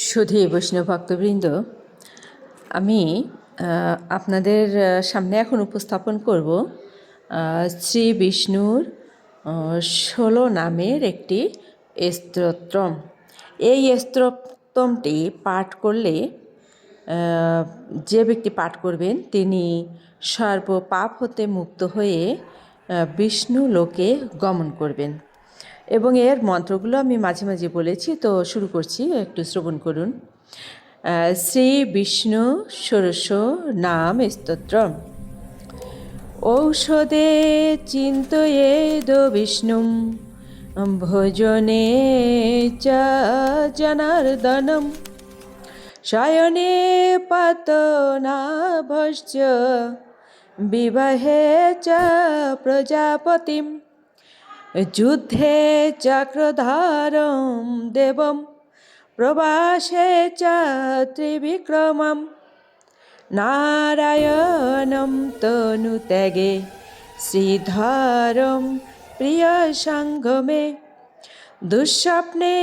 সুধী বৈষ্ণব ভক্তবৃন্দ, আমি আপনাদের সামনে এখন উপস্থাপন করব শ্রী বিষ্ণুর ষোলো নামের একটি স্তোত্রম। এই স্তোত্রমটি পাঠ করলে যে ব্যক্তি পাঠ করবেন, তিনি সর্ব পাপ হতে মুক্ত হয়ে বিষ্ণু লোকে গমন করবেন। এবং এর মন্ত্রগুলো আমি মাঝে মাঝে বলেছি, তো শুরু করছি। একটু শ্রবণ করুন। শ্রী বিষ্ণু ষোড়শ নাম স্তোত্র ঔষধে চিন্তয়েদ বিষ্ণুম, ভোজনে চ জনার্দনম। শয়নে পতনাভশ্চ, বিবাহে চ প্রজাপতিম। যুদ্ধে চক্রধারম দেবম, প্রবাসে চ ত্রিবিক্রমম। নারায়ণম তনুত্যাগে শ্রীধরম প্রিয় সঙ্গমে দুঃস্বপ্নে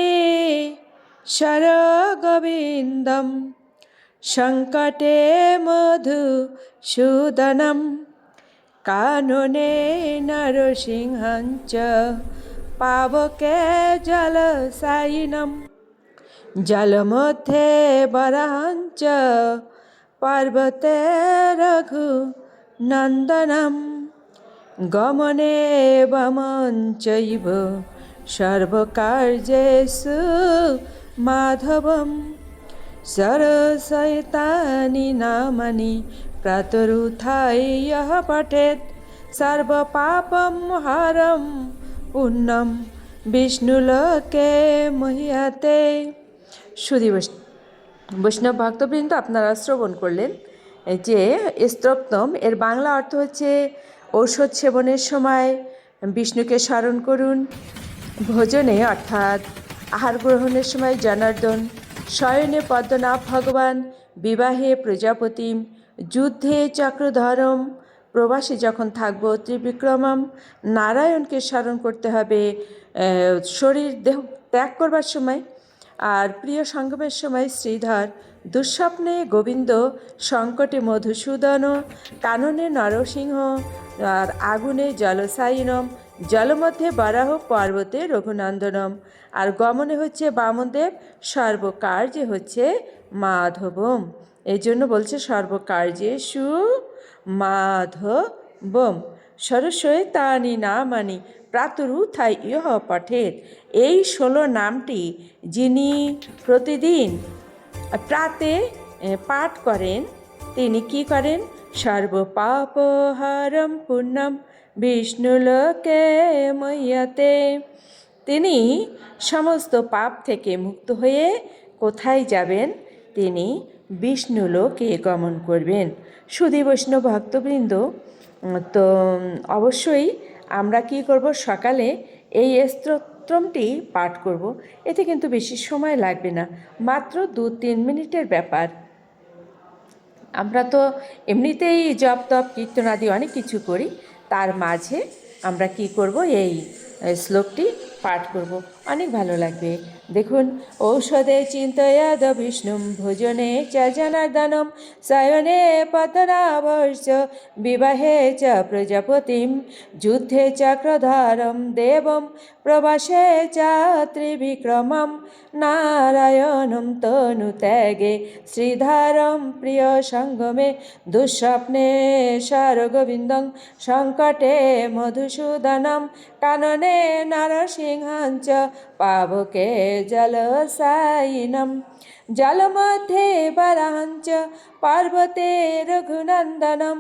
শরগোবিন্দম, সংকটে মধু নরসিংহঞ্চ পাবকে জলসায়িনম জলমধ্যে বরাঞ্চ পর্বতে রঘু নন্দনম গমনে বমঞ্চৈব সর্বকার্যেষু মাধবম। सरसैतानि नामानि प्रातरुत्थाय यः पठेत् सर्वपापं हरं पुण्यं বিষ্ণুলোকে মহিয়াতে সুধী বৈষ্ণব বৈষ্ণব ভক্তবৃন্দ আপনারা শ্রবণ করলেন যে স্তোত্রম এর বাংলা অর্থ হচ্ছে ঔষধ সেবনের সময় বিষ্ণুকে স্মরণ করুন ভোজনে অর্থাৎ আহার গ্রহণের সময় জনার্দন শয়নে পদ্মনাভ ভগবান, বিবাহে প্রজাপতিম, যুদ্ধে চক্রধরম, প্রবাসে যখন থাকব ত্রিবিক্রমম, নারায়ণকে স্মরণ করতে হবে শরীর দেহ ত্যাগ করবার সময়। আর প্রিয় সঙ্গমের সময় শ্রীধর, দুঃস্বপ্নে গোবিন্দ, সংকটে মধুসূদন, কাননে নরসিংহ, আর আগুনে জলসায়িনম জলমধ্যে বরাহ পর্বতে রঘুনন্দনম। আর গমনে হচ্ছে বামদেব সর্বকার্যে হচ্ছে মাধবম। এই জন্য বলছে সর্বকার্যে সু মাধবম। সরস্বতী তানি নামানি প্রাতুরুথাই ইহ পঠের এই ষোলো নামটি যিনি প্রতিদিন প্রাতে পাঠ করেন, তিনি কি করেন? সর্বপাপহারম পুণ্যম বিষ্ণুলোকে মহ্যতে তিনি সমস্ত পাপ থেকে মুক্ত হয়ে কোথায় যাবেন? তিনি বিষ্ণুলোকে গমন করবেন। সুধী বৈষ্ণব ভক্তবৃন্দ, তো, অবশ্যই আমরা কি করব? সকালে এই স্তোত্রমটি পাঠ করব। এতে কিন্তু বেশি সময় লাগবে না। মাত্র দু তিন মিনিটের ব্যাপার। আমরা তো এমনিতেই জপ তপ কীর্তন আদি অনেক কিছু করি। তার মাঝে আমরা কি করব? এই শ্লোকটি পাঠ করব। অনেক ভালো লাগবে। দেখুন, ঔষধে চিন্তয়াদ বিষ্ণুম, ভোজনে চ জনার্দনম শয়নে পতনাভর্ষ বিবাহে চ প্রজাপতিম, যুদ্ধে চক্রধারম দেবম, প্রবাসে চ ত্রিবিক্রমম, নারায়ণম তনু ত্যাগে, শ্রীধারম প্রিয় সঙ্গমে, দুঃস্বপ্নে সারগোবিন্দং, সংকটে মধুসূদনম কাননে নরসিংহাঞ্চ পাবকে জলসায়িনম। জলমধ্যে বরাঞ্চ পার্বতে রঘুনন্দনম।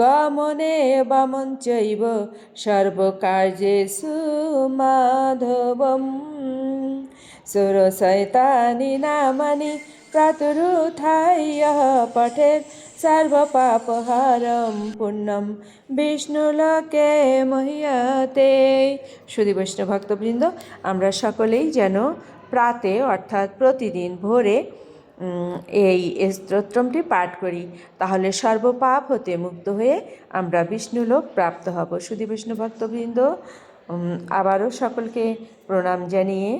গমনে বামঞ্চৈব সর্বকার্যেষু মাধবম সুরশৈতানি নামানি প্রাতুরুথায় পঠের সর্বপাপহারম পুণ্যম বিষ্ণুলোকে মহিয়াতে সুধী বৈষ্ণব ভক্তবৃন্দ আমরা সকলেই যেন প্রাতে, অর্থাৎ প্রতিদিন ভোরে এই স্তোত্রমটি পাঠ করি, তাহলে সর্বপাপ হতে মুক্ত হয়ে আমরা বিষ্ণুলোক প্রাপ্ত হব। সুধী বিষ্ণু ভক্তবৃন্দ আবারও সকলকে প্রণাম জানিয়ে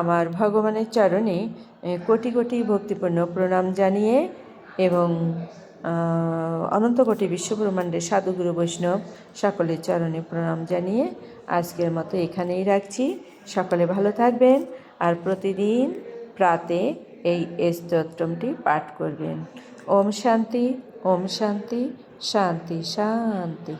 আমার ভগবানের চরণে কোটি কোটি ভক্তিপূর্ণ প্রণাম জানিয়ে এবং আহ, অনন্ত কোটি বিশ্বব্রহ্মাণ্ডের সাধুগুরু বৈষ্ণব সকলের চরণে প্রণাম জানিয়ে আজকের মতো এখানেই রাখছি। সকলে ভালো থাকবেন আর প্রতিদিন প্রাতে এই স্তোত্রমটি পাঠ করবেন। ওম শান্তি ওম শান্তি শান্তি শান্তি।